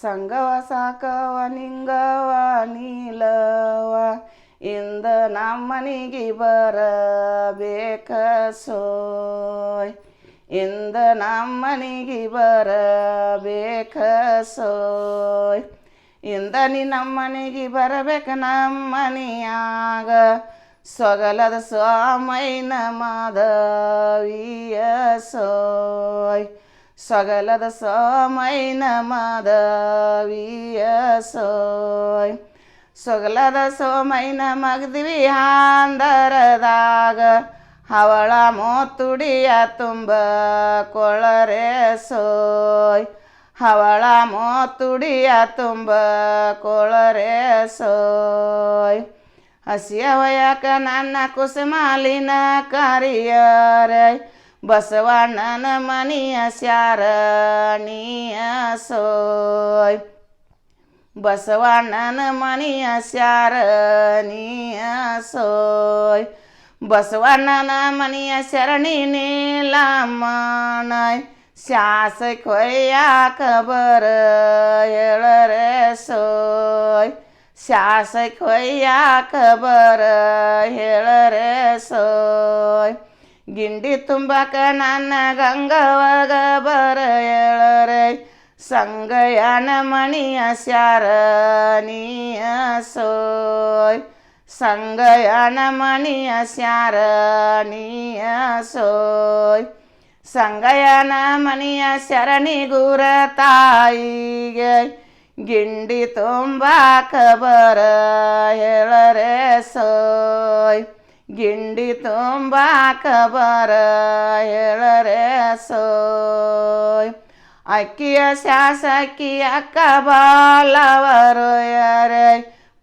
ಸಂಗವ ಸಾಕವ ನಿಂಗವ ನೀಲವ ಇಂದ ನಮ್ಮನಿಗೆ ಬರಬೇಕ ಸೋಯ್ ಇಂದ ನಮ್ಮನಿಗೆ ಬರಬೇಕ ಸೋಯ್ ಇಂದ ನೀ ನಮ್ಮನಿಗೆ ಬರಬೇಕು ನಮ್ಮನಿಯಾಗ ಸೊಗಲದ ಸ್ವಾಮೈನ ಮಾಧವಿಯ ಸೋಯ್ ಸೊಗಲದ ಸೋಮೈನ ಮಾಧವಿಯ ಸೋಯ್ ಸೊಗಲದ ಸೋಮೈನ ಮಗದ್ವಿ ಹಾಂದರದಾಗ ಹವಳ ಮೋತುಡಿಯ ತುಂಬ ಕೊಳರೆ ಸೋಯ್ ಹವಳ ಮೋತುಡಿಯ ತುಂಬ ಕೊಳರೆ ಸೋಯ್ ಹಸಿಯ ನನ್ನ ಕುಸುಮಾಲಿನ ಕರಿಯರೆ. ಬಸವಣ್ಣನ ಮನಿಯ ಸ್ಯಾರಣೀಯ ಸೋಯ್ ಬಸವಣ್ಣನ ಮನಿಯ ಸ್ಯಾರಣೀಯ ಸೋಯ್ ಬಸವಣ್ಣನ ಮನಿಯ ಶರಣಿ ನೀಲಮ್ಮನಯ್ ಶಾಸಕ ಹೊಯ್ಯಾಕ ಬರ ಹೇಳರೆ ಸೋಯ್ ಶಾಸಕ ಹೊಯ್ಯಾಕ ಬರ ಹೇಳರೆ ಸೋಯ್ ಗಿಂಡಿ ತುಂಬಾಕ ನನ್ನ ಗಂಗವಾಗ ಬರ ಎಳರೆ ಸಂಗಯನ ಮಣಿಯ ಸ್ಯಾರನೀಯ ಸೋಯ್, ಸಂಗಯನ ಮಣಿಯ ಸ್ಯಾರನೀಯ ಸೋಯ್, ಸಂಗಯನ ಮಣಿಯ ಶರಣಿ ಗುರ ತಾಯಿಗೆ, ಗಿಂಡಿ ತುಂಬಾಕ ಬರ ಹೇಳರೆ ಸೋಯ್. ಗಿಂಡಿ ತುಂಬಾಕ ಬರ ಹೇಳರೆ ಸೋಯ್ ಅಕ್ಕಿಯ ಶಾಸಕಿ ಅಕ್ಕ ಬಾಲವರು ಯಾರೇ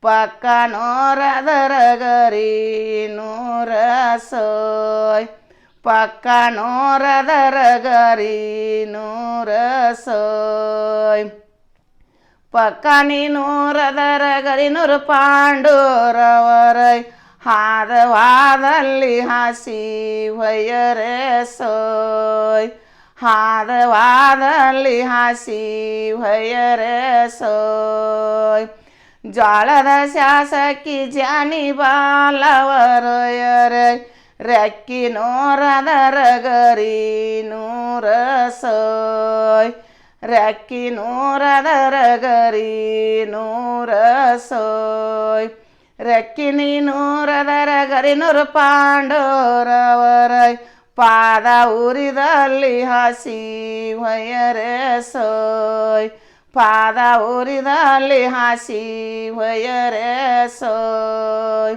ಪಕ್ಕ ನೂರದರ ಗರಿ ನೂರ ಸೋಯ್ ಪಕ್ಕ ನೂರದರ ಗರಿ ನೂರ ಸೋಯ್ ಪಕ್ಕ ನೀ ನೂರದರ ಗರಿ ನೂರು ಪಾಂಡೂರವರೈ ಹಾದವಾದಲ್ಲಿ ಹಾಸಿ ಹೊಯ್ಯರೆ ಸೋಯ್. ಹಾದವಾದಲ್ಲಿ ಹಾಸಿ ಹೊಯ್ಯರೆ ಸೋಯ್. ಜ್ವಾಳದ ಶಾಸಕಿ ಜಾನಿ ಬಾಲವರೊಯರ ರೆಕ್ಕಿ ನೋರದರ ಗರಿ ನೂರ ಸೋಯ್. ರೆಕ್ಕಿ ನೂರದರ ಗರಿ ನೂರ ಸೋಯ್. ನೂರದರ ಗರಿ ನೂರು ಪಾಂಡೋರವರೈ, ಪಾದ ಉರಿದಲ್ಲಿ ಹಸಿ ಹೊಯ್ಯರೆ ಸೋಯ್, ಪಾದ ಉರಿದಲ್ಲಿ ಹಾಸಿ ಹೊಯ್ಯರೆ ಸೋಯ್.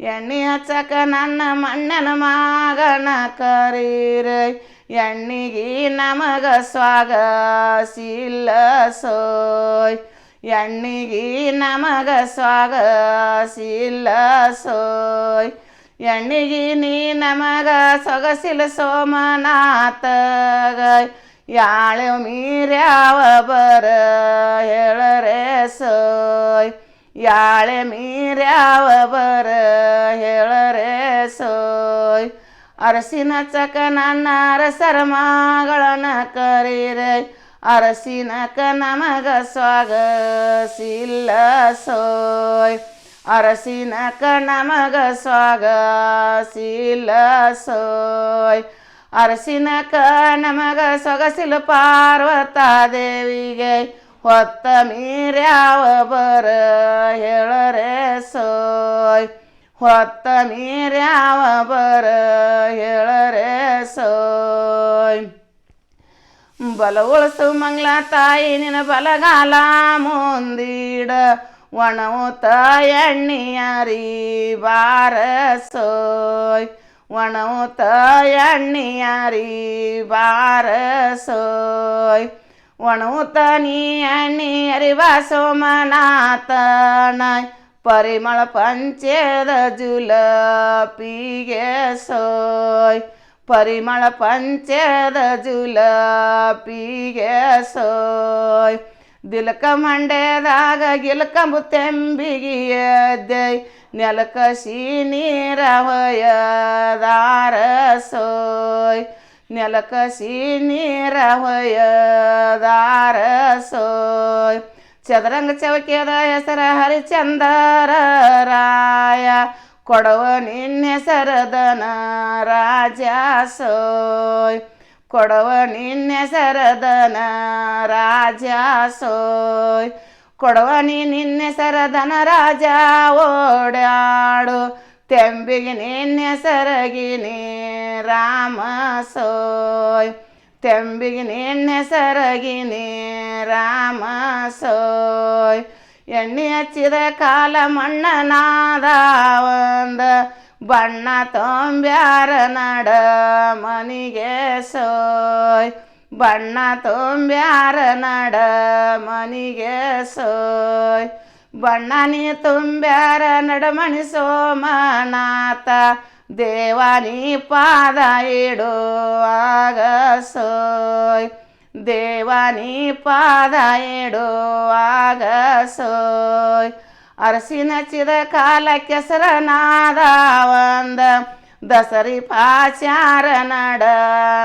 ಎಣ್ಣೆ ಹಚ್ಚಕ ನನ್ನ ಮಣ್ಣನ ಮಗನ ಕರೀರೆ, ಎಣ್ಣಿಗೆ ನಮಗ ಸ್ವಾಗಸಿಲ್ಲ ಸೋಯ್. ಎಣ್ಣಿಗೆ ನಮಗ ಸ್ವಾಗಸಿಲ್ಲ ಸೋಯ್ ಎಣ್ಣಿಗೆ ನೀ ನಮಗ ಸೊಗಸಿಲ್ಲ ಸೋಮನಾಥಗ ಯಾಳೆ ಮೀರ್ಯಾವ ಬರ ಹೇಳರೆ ಸೋಯ್. ಯಾಳೆ ಮೀರ್ಯಾವ ಬರ ಹೇಳರೆ ಸೋಯ್. ಅರಸಿನ ಚಕ ನನ್ನ ಅರಸರ ಮಗಳನ ಕರೀರೆ. ಅರಸಿನಕ ನಮಗ ಸ್ವಾಗಸಿಲ್ಲ ಸೋಯ್ ಅರಸಿನಕ ನಮಗ ಸ್ವಾಗಸಿಲ್ಲ ಸೋಯ್ ಅರಸಿನಕ ನಮಗ ಸೊಗಸಿಲ ಪಾರ್ವತಾ ದೇವಿಗೆ ಹೊತ್ತ ಮೀರ್ಯಾವ ಬರ ಹೇಳರೆ ಸೋಯ್. ಹೊತ್ತ ಮೀರ್ಯಾವ ಬರ ಹೇಳರೆ ಸೋಯ್. ಬಲ ಉಳಸು ಮಂಗ್ಲ ತಾಯಿ ನಿನ ಬಲಗಾಲ ಮುಂದಿಡ. ಒಣವುತ ಎಣ್ಣಿಯಾರಿ ಬಾರ ಸೋಯ್ ಒಣವುತ ಎಣ್ಣಿಯಾರಿ ಬಾರ ಸೋಯ್ ಒಣವುತ ನೀ ಎಣ್ಣಿ ಅರಿವಾ ಸೋಮನಾಥನಾಯ್ ಪರಿಮಳ ಪಂಚೇದ ಜುಲಪಿಗೆ ಸೋಯ್. ಪರಿಮಳ ಪಂಚದ ಜುಲಾಪಿಗೆ ಸೋಯ್. ದಿಲಕ ಮಂಡ್ಯದಾಗ ಗಿಲಕಂಬು ತೆಂಬಿಗಿಯದ್ದೆ ನೆಲಕ ನೀರ ಹೊಯದಾರ ಸೋಯ್. ನೆಲಕ ನೀರ ಹೊಯದಾರ ಸೋಯ್. ಚದರಂಗ ಚೌಕಿಯದ ಹೆಸರ ಹರಿಚಂದರ ರಾಯ. ಕೊಡವ ನಿನ್ನೆಸರದನ ರಾಜ ಸೋಯ್. ಕೊಡವ ನಿನ್ನೆಸರದನ ರಾಜ ಸೋಯ್. ಕೊಡವ ನಿನ್ನೆಸರದನ ರಾಜ ಓಡಾಡು. ತೆಂಬಿಗೆ ನಿನ್ನೆಸರಗಿನಿ ರಾಮ ಸೋಯ್. ತೆಂಬಿಗೆ ನಿನ್ನೆಸರಗಿನಿ ರಾಮ ಸೋಯ್. ಎಣ್ಣೆ ಹಚ್ಚಿದ ಕಾಲ ಮಣ್ಣನಾದ ಒಂದ ಬಣ್ಣ ತೊಂಬ್ಯಾರ ನಡ ಮನಿಗೆ ಸೋಯ್. ಬಣ್ಣ ತುಂಬ್ಯಾರ ನಡ ಮನಿಗೆ ಸೋಯ್. ಬಣ್ಣ ನೀ ತುಂಬ್ಯಾರ ನಡಮಣಿ ಸೋಮನಾಥ ದೇವಾನಿ ಪಾದ ಇಡು ಆಗ ಸೋಯ್. ದೇವಾನಿ ಪಾದ ಇಡು ಆಗ ಸೋಯ್ ಅರಸಿನ ಚಿದ ಕಾಲ ಕೆಸರನಾದ ಒಂದ ದಸರಿ ಪಾಚಾರ ನಡ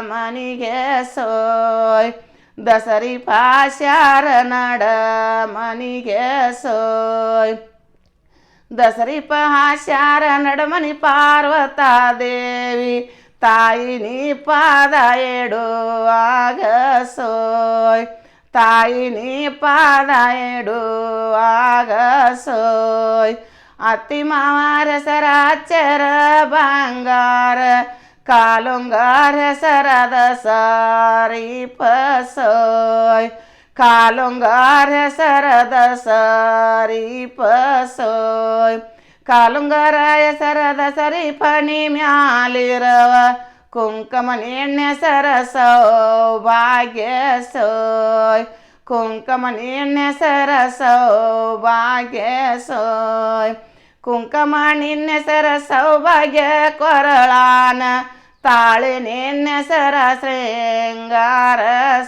ಮನಿಗೆ ಸೋಯ್ ದಸರಿ ಪಾಚಾರ ನಡ ಮನಿಗೆ ಸೋಯ್ ದಸರಿ ಪಹಾಚಾರ ನಡಮನಿ ಪಾರ್ವತಾ ದೇವಿ ತಾಯಿ ನೀ ಪಾದ ಎಡೋ ಆಗ ಸೋಯ್ ತಾಯಿ ನೀ ಪಾದ ಎಡು ಆಗ ಸೋಯ್ ಅತ್ತಿ ಮಾವಾರ ಸರ ಅಚ್ಚರ ಬಂಗಾರ ಕಾಲುಂಗಾರ ಹೆಸರದ ಸಾರಿ ಪಸೋಯ್ ಕಾಲುಂಗಾರ ಹೆಸರದ ಸಾರಿ ಪಸೋಯ್ ಕಾಲುಂಗಾರ ಹೆಸರದ ಸರಿ ಪಣಿ ಮ್ಯಾಲಿರವ ಕುಂಕುಮ ಎಣ್ಣೆ ಸರ ಸೌಭಾಗ್ಯ ಸೋಯ್ ಕುಂಕುಮ ಎಣ್ಣೆ ಸರ ಸೌಭಾಗ್ಯ ಸೋಯ್ ಕುಂಕುಮ ಸರಸೋ ಭಾಗ್ಯ ಕೊರಳಾನ ತಾಳಿ ನಿನ್ನೆಸರ ಶೃಂಗಾರ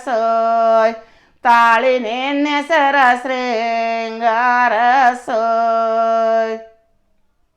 ಸೋಯ್ ತಾಳಿ ನಿನ್ನೆಸರ ಶೃಂಗಾರ ಸೋಯ್